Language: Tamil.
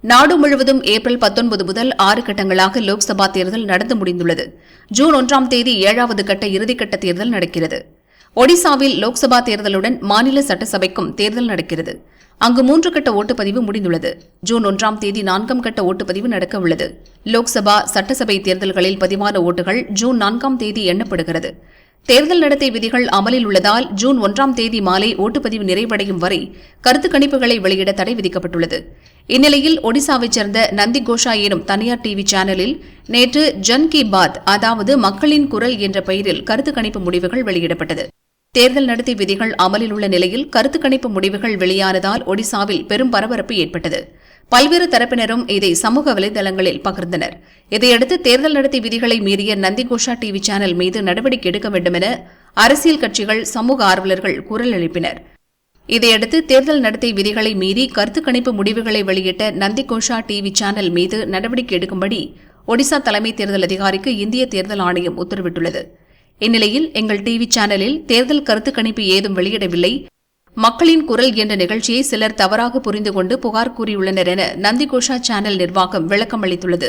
நாடு முழுவதும் ஏப்ரல் பத்தொன்பது முதல் ஆறு கட்டங்களாக லோக்சபா தேர்தல் நடந்து முடிந்துள்ளது. ஜூன் ஒன்றாம் தேதி ஏழாவது கட்ட இறுதிக்கட்ட தேர்தல் நடக்கிறது. ஒடிசாவில் லோக்சபா தேர்தலுடன் மாநில சட்டசபைக்கும் தேர்தல் நடக்கிறது. அங்கு மூன்று கட்ட ஓட்டுப்பதிவு முடிந்துள்ளது. ஜூன் ஒன்றாம் தேதி நான்காம் கட்ட ஓட்டுப்பதிவு நடக்க உள்ளது. லோக்சபா சட்டசபை தேர்தல்களில் பதிவான ஓட்டுகள் ஜூன் நான்காம் தேதி எண்ணப்படுகிறது. தேர்தல் நடத்தை விதிகள் அமலில் உள்ளதால் ஜூன் ஒன்றாம் தேதி மாலை ஓட்டுப்பதிவு நிறைவடையும் வரை கருத்து கணிப்புகளை வெளியிட தடை விதிக்கப்பட்டுள்ளது. இந்நிலையில் ஒடிசாவைச் சேர்ந்த நந்தி கோஷா எனும் தனியார் டிவி சேனலில் நேற்று ஜன் கி பாத் அதாவது மக்களின் குரல் என்ற பெயரில் கருத்து கணிப்பு முடிவுகள் வெளியிடப்பட்டது. தேர்தல் நடத்தை விதிகள் அமலில் உள்ள நிலையில் கருத்து கணிப்பு முடிவுகள் வெளியானதால் ஒடிசாவில் பெரும் பரபரப்பு ஏற்பட்டது. பல்வேறு தரப்பினரும் இதை சமூக வலைதளங்களில் பகிர்ந்தனர். இதையடுத்து தேர்தல் நடத்தை விதிகளை மீறிய நந்திகோஷா டிவி சேனல் மீது நடவடிக்கை எடுக்க வேண்டுமென அரசியல் கட்சிகள் சமூக ஆர்வலர்கள் குரல் எழுப்பினர். இதையடுத்து தேர்தல் நடத்தை விதிகளை மீறி கருத்து கணிப்பு முடிவுகளை வெளியிட்ட நந்திகோஷா டிவி சேனல் மீது நடவடிக்கை எடுக்கும்படி ஒடிசா தலைமை தேர்தல் அதிகாரிக்கு இந்திய தேர்தல் ஆணையம் உத்தரவிட்டுள்ளது. இந்நிலையில் எங்கள் டிவி சேனலில் தேர்தல் கருத்து கணிப்பு ஏதும் வெளியிடவில்லை. மக்களின் குரல் என்ற நிகழ்ச்சியை சிலர் தவறாக புரிந்து கொண்டு புகார் கூறியுள்ளனர் என நந்திகோஷா சேனல் நிர்வாகம் விளக்கம் அளித்துள்ளது